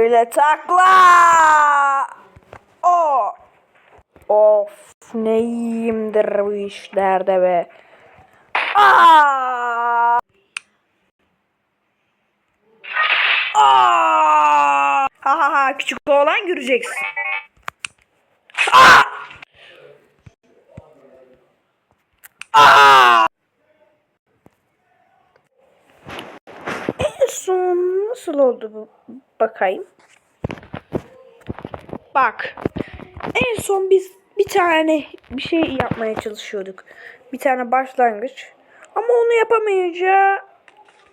Şöyle takla. O. Of ne iyiyimdir bu işlerde be. Aa! Aa! Ha ha ha küçük oğlan göreceksin. Aa! Aa! En son nasıl oldu bu? Bakayım. Bak. En son biz bir tane bir şey yapmaya çalışıyorduk. Bir tane başlangıç. Ama onu yapamayınca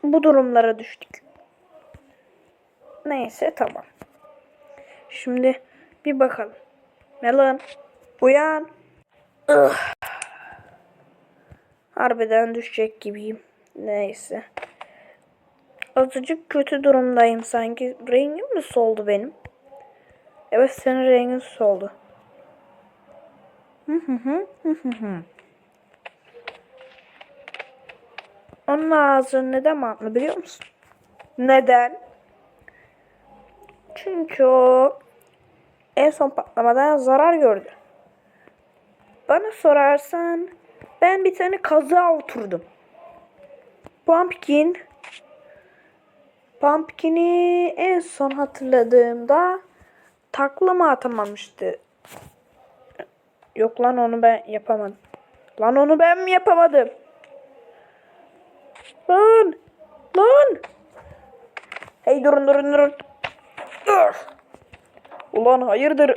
bu durumlara düştük. Neyse tamam. Şimdi bir bakalım. Melon uyan. Ugh. Harbiden düşecek gibiyim. Neyse. Azıcık kötü durumdayım sanki. Rengim mi soldu benim? Evet senin rengin soldu. Hı hı hı hı. Onun ağzı neden bantlı biliyor musun? Neden? Çünkü o en son patlamadan zarar gördü. Bana sorarsan ben bir tane kazığa oturdum. Pumpkin Pumpkin'i en son hatırladığımda takla mı atamamıştı? Yok lan onu ben yapamadım. Lan onu ben mi yapamadım? Lan! Lan! Hey durun durun durun. Ulan hayırdır?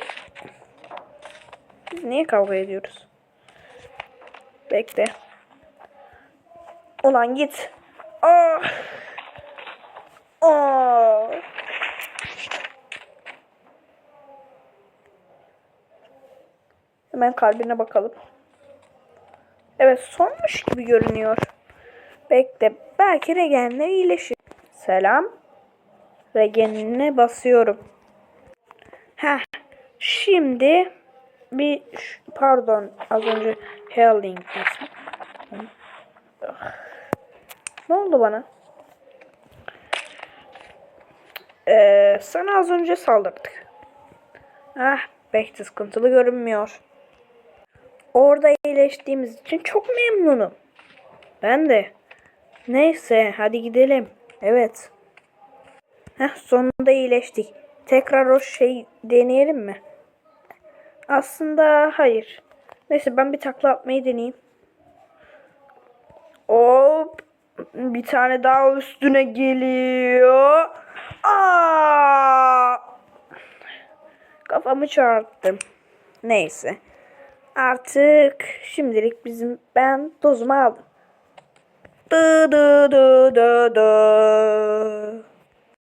Biz niye kavga ediyoruz? Bekle. Ulan git. Ah! Hemen kalbine bakalım. Evet sonmuş gibi görünüyor. Bekle. Belki regenle iyileşir. Selam. Regenine basıyorum. Heh. Şimdi bir pardon az önce. Ah. Ne oldu bana? Ee, sana az önce saldırdık. Ah, pek sıkıntılı görünmüyor. Orada iyileştiğimiz için çok memnunum. Ben de. Neyse, hadi gidelim. Evet. Heh, sonunda iyileştik. Tekrar o şey deneyelim mi? Aslında hayır. Neyse ben bir takla atmayı deneyeyim. Hop. Bir tane daha üstüne geliyor. Aa! Kafamı çarptım. Neyse. Artık şimdilik bizim ben dozumu aldım. Dı dı dı dı dı.